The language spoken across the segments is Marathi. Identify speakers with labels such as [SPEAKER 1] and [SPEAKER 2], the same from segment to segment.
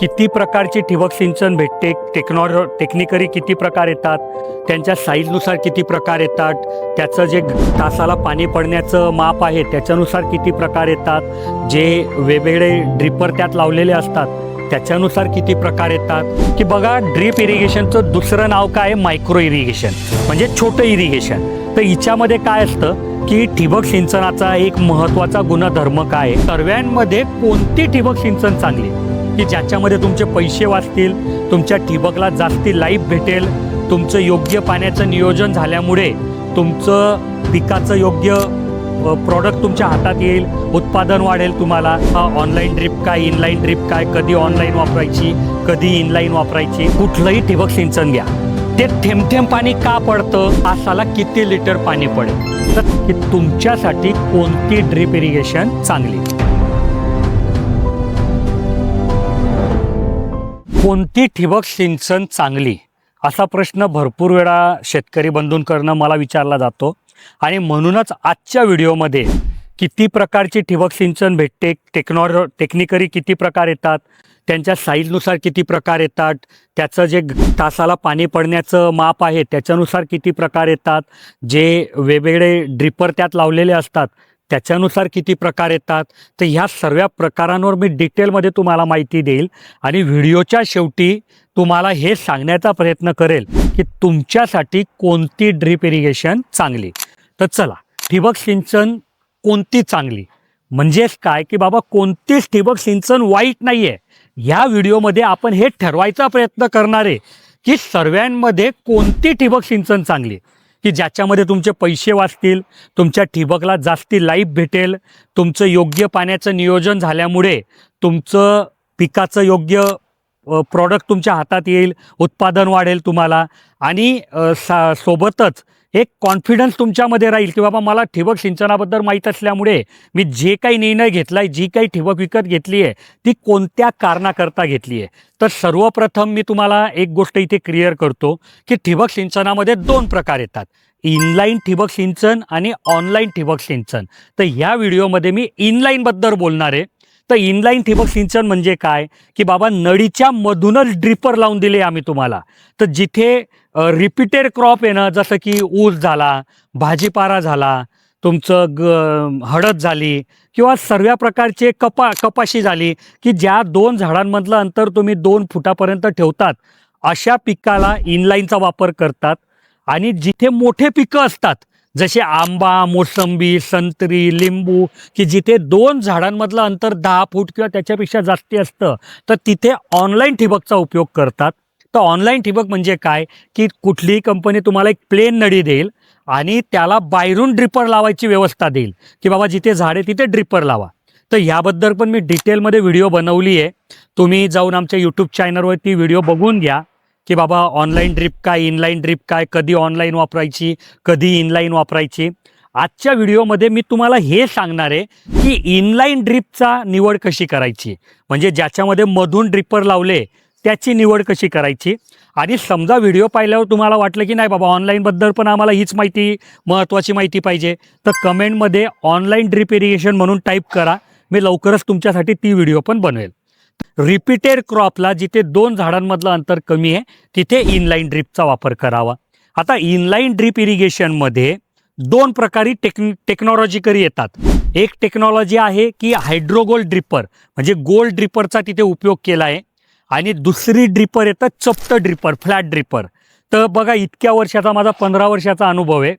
[SPEAKER 1] किती प्रकारची ठिबक सिंचन भेटते? टेक्नॉ टेक्निकरी किती प्रकार येतात? त्यांच्या साईजनुसार किती प्रकार येतात? त्याचं जे तासाला पाणी पडण्याचं माप आहे त्याच्यानुसार किती प्रकार येतात? जे वेगवेगळे ड्रिपर त्यात लावलेले असतात त्याच्यानुसार किती प्रकार येतात? की बघा ड्रीप इरिगेशनचं दुसरं नाव काय? आहे मायक्रो इरिगेशन म्हणजे छोटं इरिगेशन तर हिच्यामध्ये काय असतं? की ठिबक सिंचनाचा एक महत्त्वाचा गुणधर्म काय? सर्व्यांमध्ये कोणती ठिबक सिंचन चांगली? की ज्याच्यामध्ये तुमचे पैसे वाचतील तुमच्या ठिबकला जास्ती लाईफ भेटेल तुमचं योग्य पाण्याचं नियोजन झाल्यामुळे तुमचं पिकाचं योग्य प्रॉडक्ट तुमच्या हातात येईल उत्पादन वाढेल तुम्हाला. हा ऑनलाईन ड्रिप काय इनलाईन ड्रिप काय कधी ऑनलाईन वापरायची कधी इनलाईन वापरायची? कुठलंही ठिबक सिंचन घ्या. ते थेंब थेंब पाणी का पडतं? आसाला किती लिटर पाणी पडेल? तर तुमच्यासाठी कोणती ड्रिप इरिगेशन चांगली? कोणती ठिबक सिंचन चांगली? असा प्रश्न भरपूर वेळा शेतकरी बंधूंकडनं मला विचारला जातो. आणि म्हणूनच आजच्या व्हिडिओमध्ये किती प्रकारची ठिबक सिंचन भेटते? टेक्नॉ टेक्निकली किती प्रकार येतात? त्यांच्या साईजनुसार किती प्रकार येतात त्याचं जे तासाला पाणी पडण्याचं माप आहे त्याच्यानुसार किती प्रकार येतात जे वेगवेगळे ड्रिपर त्यात लावलेले असतात त्याच्यानुसार किती प्रकार येतात तर ह्या सर्व प्रकारांवर मी डिटेलमध्ये तुम्हाला माहिती देईल आणि व्हिडिओच्या शेवटी तुम्हाला हे सांगण्याचा प्रयत्न करेल की तुमच्यासाठी कोणती ड्रीप इरिगेशन चांगली. तर चला ठिबक सिंचन कोणती चांगली? म्हणजेच काय की बाबा कोणतीच ठिबक सिंचन वाईट नाही आहे ह्या व्हिडिओमध्ये आपण हे ठरवायचा प्रयत्न करणार आहे की सर्वांमध्ये कोणती ठिबक सिंचन चांगली की ज्याच्यामध्ये तुमचे पैसे वाचतील तुमच्या ठिबकला जास्ती लाईफ भेटेल तुमचं योग्य पाण्याचं नियोजन झाल्यामुळे तुमचं पिकाचं योग्य प्रॉडक्ट तुमच्या हातात येईल उत्पादन वाढेल तुम्हाला आणि सा सोबतच एक कॉन्फिडन्स तुमच्यामध्ये राहील की बाबा मला ठिबक सिंचनाबद्दल माहीत असल्यामुळे मी जे काही निर्णय घेतला आहे जी काही ठिबक विकत घेतली आहे ती कोणत्या कारणाकरता घेतली आहे? तर सर्वप्रथम मी तुम्हाला एक गोष्ट इथे क्लिअर करतो की ठिबक सिंचनामध्ये दोन प्रकार येतात. इनलाईन ठिबक सिंचन आणि ऑनलाईन ठिबक सिंचन. तर ह्या व्हिडिओमध्ये मी इनलाईनबद्दल बोलणार आहे. तर इनलाईन ठिबक सिंचन म्हणजे काय? की बाबा नळीच्या मधूनच ड्रिपर लावून दिले आम्ही तुम्हाला. तर जिथे रिपीटेड क्रॉप येणं जसं की ऊस झाला भाजीपाला झाला तुमचं ग हळद झाली किंवा सर्व प्रकारचे कपा कपाशी झाली की ज्या दोन झाडांमधलं अंतर तुम्ही दोन फुटापर्यंत ठेवतात अशा पिकाला इनलाईनचा वापर करतात. आणि जिथे मोठे पिकं असतात जसे आंबा मोसंबी संत्री लिंबू की जिथे दोन झाडांमधलं अंतर दहा फूट किंवा त्याच्यापेक्षा जास्ती असतं तर तिथे ऑनलाईन ठिबकचा उपयोग करतात. तर ऑनलाईन ठिबक म्हणजे काय? की कुठलीही कंपनी तुम्हाला एक प्लेन नळी देईल आणि त्याला बाहेरून ड्रिपर लावायची व्यवस्था देईल की बाबा जिथे झाड आहे तिथे ड्रिपर लावा. तर ह्याबद्दल पण मी डिटेलमध्ये व्हिडिओ बनवली आहे तुम्ही जाऊन आमच्या यूट्यूब चॅनलवर ती व्हिडिओ बघून घ्या. की बाबा ऑनलाईन ड्रिप काय इनलाईन ड्रिप काय कधी ऑनलाईन वापरायची कधी इनलाईन वापरायची? आजच्या व्हिडिओमध्ये मी तुम्हाला हे सांगणार आहे की इनलाईन ड्रिपचा निवड कशी करायची? म्हणजे ज्याच्यामध्ये मधून ड्रिपर लावले त्याची निवड कशी करायची? आणि समजा व्हिडिओ पाहिल्यावर तुम्हाला वाटलं की नाही बाबा ऑनलाईनबद्दल पण आम्हाला हीच माहिती महत्त्वाची माहिती पाहिजे. तर कमेंटमध्ये ऑनलाईन ड्रिप इरिगेशन म्हणून टाईप करा. मी लवकरच तुमच्यासाठी ती व्हिडिओ पण बनवेल. रिपीटेड क्रॉपला जिथे दोन झाडांमधलं अंतर कमी आहे तिथे इनलाईन ड्रिपचा वापर करावा. आता इनलाईन ड्रिप इरिगेशनमध्ये दोन प्रकारी टेक्न टेक्नॉलॉजीकरी येतात. एक टेक्नॉलॉजी आहे की हायड्रोगोल ड्रिपर म्हणजे गोल ड्रिपरचा तिथे उपयोग केला आहे. आणि दुसरी ड्रिपर येतं चपटं ड्रिपर फ्लॅट ड्रिपर तर बघा इतक्या वर्षाचा माझा पंधरा वर्षाचा अनुभव आहे.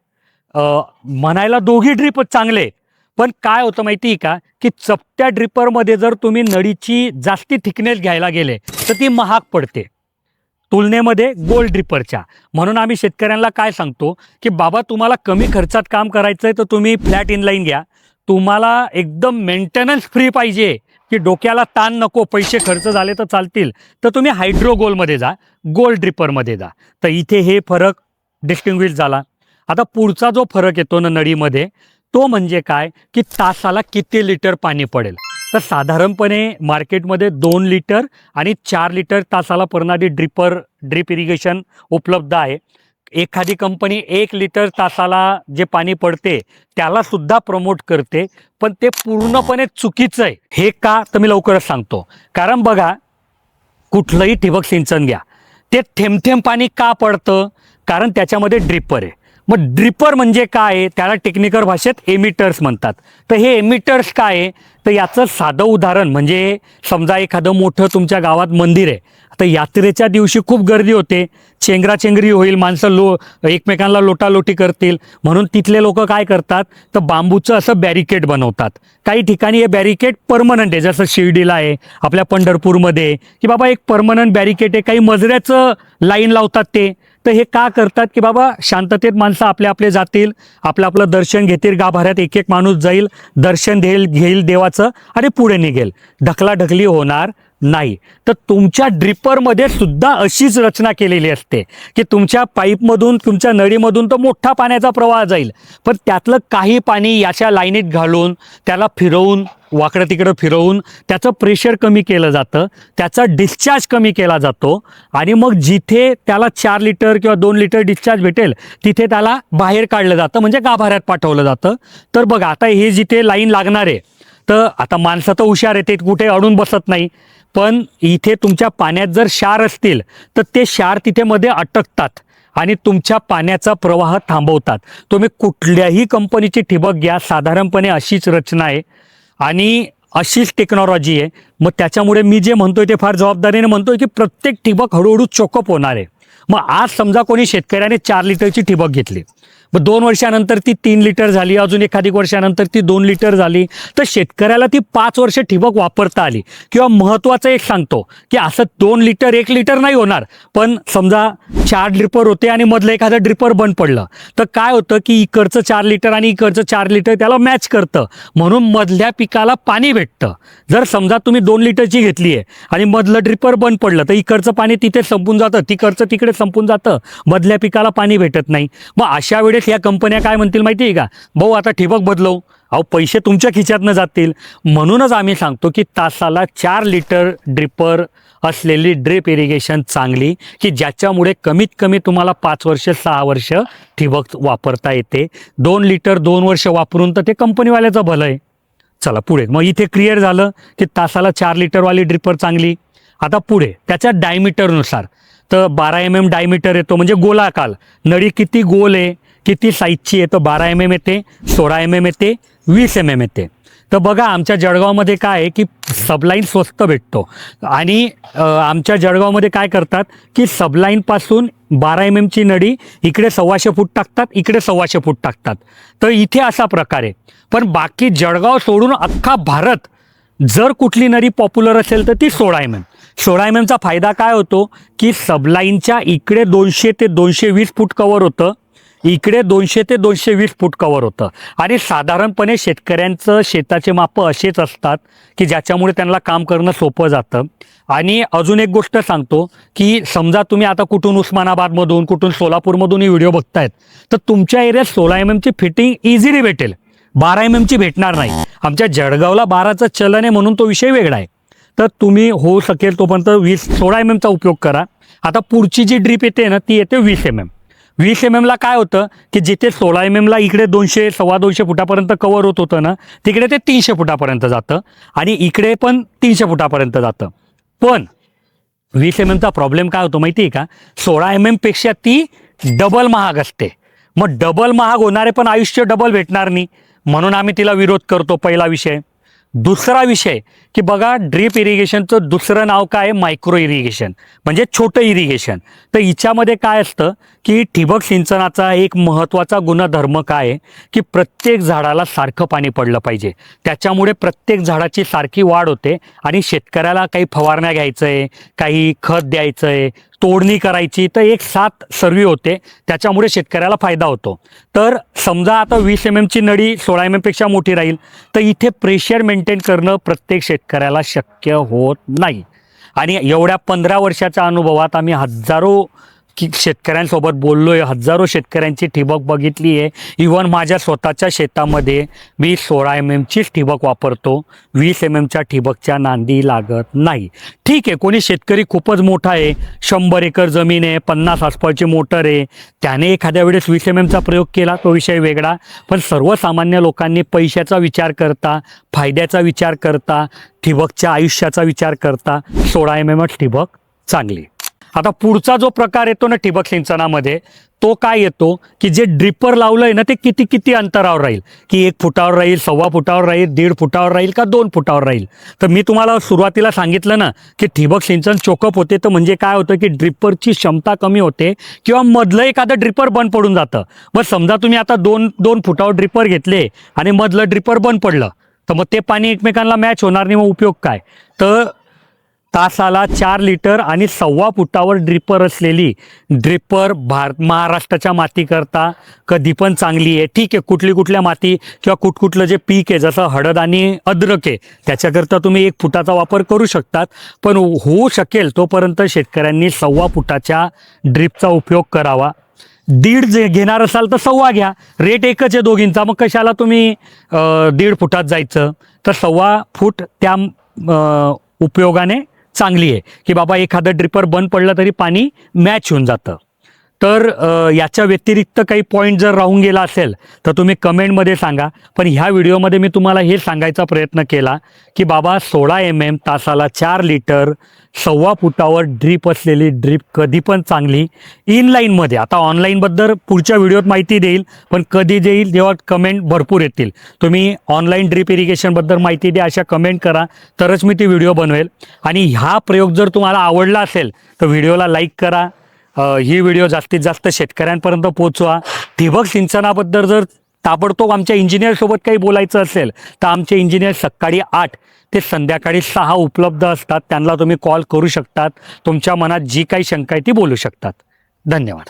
[SPEAKER 1] म्हणायला दोघी ड्रिप चांगले पण काय होतं माहिती आहे का? की चपट्या ड्रिपरमध्ये जर तुम्ही नळीची जास्ती थिकनेस घ्यायला गेले तर ती महाग पडते. तुलनेमध्ये गोल ड्रिपरच्या म्हणून आम्ही शेतकऱ्यांना काय सांगतो की बाबा तुम्हाला कमी खर्चात काम करायचं आहे तर तुम्ही फ्लॅट इनलाईन घ्या. तुम्हाला एकदम मेंटेनन्स फ्री पाहिजे की डोक्याला ताण नको पैसे खर्च झाले तर चालतील तर तुम्ही हायड्रोगोलमध्ये जा गोल ड्रिपरमध्ये जा. तर इथे हे फरक डिस्टिंग्विश झाला. आता पुढचा जो फरक येतो ना नळीमध्ये तो म्हणजे काय? की तासाला किती लिटर पाणी पडेल? तर साधारणपणे मार्केटमध्ये दोन लिटर आणि चार लिटर तासाला पडणारी ड्रिपर ड्रिप इरिगेशन उपलब्ध आहे. एखादी कंपनी एक लिटर तासाला जे पाणी पडते त्याला सुद्धा प्रमोट करते पण ते पूर्णपणे चुकीचं आहे. हे का? तर मी लवकरच सांगतो. कारण बघा कुठलंही ठिबक सिंचन घ्या. ते थेंब थेंब पाणी का पडतं? कारण त्याच्यामध्ये ड्रिपर आहे. मग ड्रिपर म्हणजे काय त्याला टेक्निकल भाषेत एमिटर्स म्हणतात. तर हे एमिटर्स काय आहे? तर याचं साधं उदाहरण म्हणजे समजा एखादं मोठं तुमच्या गावात मंदिर आहे. आता यात्रेच्या दिवशी खूप गर्दी होते. चेंगराचेंगरी होईल माणसं लो एकमेकांना लोटालोटी करतील. म्हणून तिथले लोक काय करतात? तर बांबूचं असं बॅरिकेड बनवतात. काही ठिकाणी हे बॅरिकेड परमनंट आहे. जसं शिर्डीला आहे आपल्या पंढरपूरमध्ये. की बाबा एक परमनंट बॅरिकेड आहे. काही मजऱ्याचं लाईन लावतात ते. तर हे का करतात की बाबा शांततेत माणसं आपले आपले जातील आपलं आपलं दर्शन घेतील गाभाऱ्यात एक एक माणूस जाईल दर्शन घेईल घेईल देवाचं आणि पुढे निघेल. ढकलाढकली होणार नाही. तर तुमच्या ड्रिपरमध्ये सुद्धा अशीच रचना केलेली असते की तुमच्या पाईपमधून तुमच्या नळीमधून तर मोठा पाण्याचा प्रवाह जाईल. पण त्यातलं काही पाणी याच्या लाईनीत घालून त्याला फिरवून वाकडं तिकडं फिरवून त्याचं प्रेशर कमी केलं जातं त्याचा डिस्चार्ज कमी केला जातो आणि मग जिथे त्याला चार लिटर किंवा दोन लिटर डिस्चार्ज भेटेल तिथे त्याला बाहेर काढलं जातं म्हणजे गाभाऱ्यात पाठवलं जातं. तर बघा आता हे जिथे लाईन लागणार आहे तर आता माणसं तर हुशार आहे ते कुठे अडून बसत नाही. पण इथे तुमच्या पाण्यात जर क्षार असतील तर ते क्षार तिथे मध्ये अटकतात आणि तुमच्या पाण्याचा प्रवाह थांबवतात. तुम्ही कुठल्याही कंपनीची ठिबक घ्या साधारणपणे अशीच रचना आहे. आणि अशीच टेक्नॉलॉजी आहे. मग त्याच्यामुळे मी जे म्हणतोय ते फार जबाबदारीने म्हणतोय की प्रत्येक ठिबक हळूहळू चोकअप होणार आहे. मग आज समजा कोणी शेतकऱ्याने चार लिटरची ठिबक घेतली. मग दोन वर्षानंतर ती तीन लिटर झाली अजून एखादी वर्षानंतर ती दोन लिटर झाली. तर शेतकऱ्याला ती पाच वर्ष ठिबक वापरता आली. किंवा महत्त्वाचं एक सांगतो की असं दोन लिटर एक लिटर नाही होणार. पण समजा चार ड्रिपर होते आणि मधलं एखादं ड्रिपर बंद पडलं. तर काय होतं की इकडचं चार लिटर आणि इकडचं चार लिटर त्याला मॅच करतं. म्हणून मधल्या पिकाला पाणी भेटतं. जर समजा तुम्ही दोन लिटरची घेतली आहे आणि मधलं ड्रिपर बंद पडलं तर इकडचं पाणी तिथे संपून जातं तिकडचं तिकडे संपून जातं. मधल्या पिकाला पाणी भेटत नाही. मग अशा वेळेस या कंपन्या काय म्हणतील माहिती आहे का? भाऊ आता ठिबक बदलव. अहो पैसे तुमच्या खिच्यातनं जातील. म्हणूनच आम्ही सांगतो की तासाला चार लिटर ड्रिपर असलेली ड्रिप इरिगेशन चांगली की ज्याच्यामुळे कमीत कमी तुम्हाला पाच वर्ष सहा वर्ष ठिबक वापरता येते. दोन लिटर दोन वर्ष वापरून तर ते कंपनीवाल्याचं भलं आहे. चला पुढे. मग इथे क्लिअर झालं की तासाला चार लिटरवाली ड्रिपर चांगली. आता पुढे त्याच्या डायमीटरनुसार. तर बारा एम एम डायमीटर येतो म्हणजे गोलाकाल नळी किती गोल आहे? किती साईजची आहे? तर बारा एम एम येते सोळा एम एम येते वीस एम एम येते. तर बघा आमच्या जळगावमध्ये काय आहे की सबलाईन स्वस्त भेटतो. आणि आमच्या जळगावमध्ये काय करतात की सबलाईनपासून बारा एम एमची नळी इकडे सव्वाशे फूट टाकतात इकडे सव्वाशे फूट टाकतात. तर इथे असा प्रकार आहे. पण बाकी जळगाव सोडून अख्खा भारत जर कुठली नळी पॉप्युलर असेल तर ती सोळा एम एम सोळा एम एमचा फायदा काय होतो की सबलाईनच्या इकडे दोनशे ते दोनशे वीस फूट कवर होतं. इकडे दोनशे ते दोनशे वीस फूट कवर होतं. आणि साधारणपणे शेतकऱ्यांचं शेताचे मापं असेच असतात की ज्याच्यामुळे त्यांना काम करणं सोपं जातं. आणि अजून एक गोष्ट सांगतो की समजा तुम्ही आता कुठून उस्मानाबादमधून कुठून सोलापूरमधून ही व्हिडिओ बघतायत तर तुमच्या एरियात सोळा एम एमची फिटिंग इझिली भेटेल. बारा एम एमची भेटणार नाही. आमच्या जळगावला बाराचं चलन आहे म्हणून तो विषय वेगळा आहे. तर तुम्ही होऊ शकेल तोपर्यंत वीस सोळा एम एमचा उपयोग करा. आता पुढची जी ड्रीप येते ना ती येते वीस एम एम वीस एम एमला काय होतं की जिथे सोळा एम एमला इकडे दोनशे सव्वा दोनशे फुटापर्यंत कवर होत होतं ना तिकडे ते तीनशे फुटापर्यंत जातं आणि इकडे पण तीनशे फुटापर्यंत जातं. पण वीस एम एमचा प्रॉब्लेम काय होतो माहिती आहे का? सोळा एम एमपेक्षा ती डबल महाग असते. मग डबल महाग होणारे पण आयुष्य डबल भेटणार नाही. म्हणून आम्ही तिला विरोध करतो पहिला विषय. दुसरा विषय की बघा ड्रीप इरिगेशनचं दुसरं नाव काय? आहे मायक्रो इरिगेशन म्हणजे छोटं इरिगेशन. तर हिच्यामध्ये काय असतं की ठिबक सिंचनाचा एक महत्त्वाचा गुणधर्म काय? आहे की प्रत्येक झाडाला सारखं पाणी पडलं पाहिजे. त्याच्यामुळे प्रत्येक झाडाची सारखी वाढ होते आणि शेतकऱ्याला काही फवारण्या घ्यायचं आहे काही खत द्यायचं आहे तोडणी करायची. तर एक सात सर्वी होते. त्याच्यामुळे शेतकऱ्याला फायदा होतो. तर समजा आता वीस एम एमची नळी सोळा एम एमपेक्षा मोठी राहील. तर इथे प्रेशर मेंटेन करणं प्रत्येक शेतकऱ्याला शक्य होत नाही. आणि एवढ्या पंधरा वर्षाच्या अनुभवात आम्ही हजारो की शेतकऱ्यांसोबत बोललो आहे हजारो शेतकऱ्यांची ठिबक बघितली आहे. इवन माझ्या स्वतःच्या शेतामध्ये मी सोळा एम एमचीच ठिबक वापरतो. वीस एम एमच्या ठिबकच्या नांदी लागत नाही. ठीक आहे कोणी शेतकरी खूपच मोठा आहे. शंभर एकर जमीन आहे पन्नास आसपासची मोटर आहे. त्याने एखाद्या वेळेस वीस एम एमचा प्रयोग केला तो विषय वेगळा. पण सर्वसामान्य लोकांनी पैशाचा विचार करता फायद्याचा विचार करता ठिबकच्या आयुष्याचा विचार करता सोळा एम एमच ठिबक चांगली आता पुढचा जो प्रकार येतो ना ठिबक सिंचनामध्ये तो काय येतो की जे ड्रिपर लावलंय ना ते किती किती अंतरावर राहील? की एक फुटावर राहील सव्वा फुटावर राहील दीड फुटावर राहील का दोन फुटावर राहील? तर मी तुम्हाला सुरुवातीला सांगितलं ना की ठिबक सिंचन चोकअप होते तर म्हणजे काय होतं की ड्रिपरची क्षमता कमी होते किंवा मधलं एखादं ड्रिपर बंद पडून जातं. मग समजा तुम्ही आता दोन दोन फुटावर ड्रिपर घेतले आणि मधलं ड्रिपर बंद पडलं तर मग ते पाणी एकमेकांना मॅच होणार नाही मग उपयोग काय? तर तासाला चार लिटर आणि सव्वा फुटावर ड्रिपर असलेली ड्रिपर भारत महाराष्ट्राच्या मातीकरता कधी पण चांगली आहे. ठीक आहे कुठली कुठल्या माती किंवा कुठकुठलं जे पीक आहे जसं हळद आणि अद्रक आहे त्याच्याकरता तुम्ही एक फुटाचा वापर करू शकतात. पण होऊ शकेल तोपर्यंत शेतकऱ्यांनी सव्वा फुटाच्या ड्रिपचा उपयोग करावा. दीड जे घेणार असाल तर सव्वा घ्या. रेट एकच आहे दोघींचा. मग कशाला तुम्ही दीड फुटात जायचं? तर सव्वा फूट त्या उपयोगाने चांगली आहे. की बाबा एखादं ड्रिपर बंद पडलं तरी पाणी मॅच होऊन जातं. तर याच्या व्यतिरिक्त काही पॉईंट जर राहून गेला असेल तर तुम्ही कमेंटमध्ये सांगा. पण ह्या व्हिडिओमध्ये मी तुम्हाला हे सांगायचा प्रयत्न केला की बाबा सोळा एम एम तासाला चार लिटर सव्वा फुटावर ड्रीप असलेली ड्रीप कधी पण चांगली इनलाईनमध्ये आता ऑनलाईनबद्दल पुढच्या व्हिडिओत माहिती देईल पण कधी देईल जेव्हा कमेंट भरपूर येतील. तुम्ही ऑनलाईन ड्रीप इरिगेशनबद्दल माहिती द्या अशा कमेंट करा. तरच मी ती व्हिडिओ बनवेल. आणि हा प्रयोग जर तुम्हाला आवडला असेल तर व्हिडिओला लाईक करा. ही व्हिडिओ जास्तीत जास्त शेतकऱ्यांपर्यंत पोहोचवा. ठिबक सिंचनाबद्दल जर ताबडतोब आमच्या इंजिनियरसोबत काही बोलायचं असेल तर आमचे इंजिनियर सकाळी आठ ते संध्याकाळी सहा उपलब्ध असतात. त्यांना तुम्ही कॉल करू शकतात. तुमच्या मनात जी काही शंका आहे ती बोलू शकतात. धन्यवाद.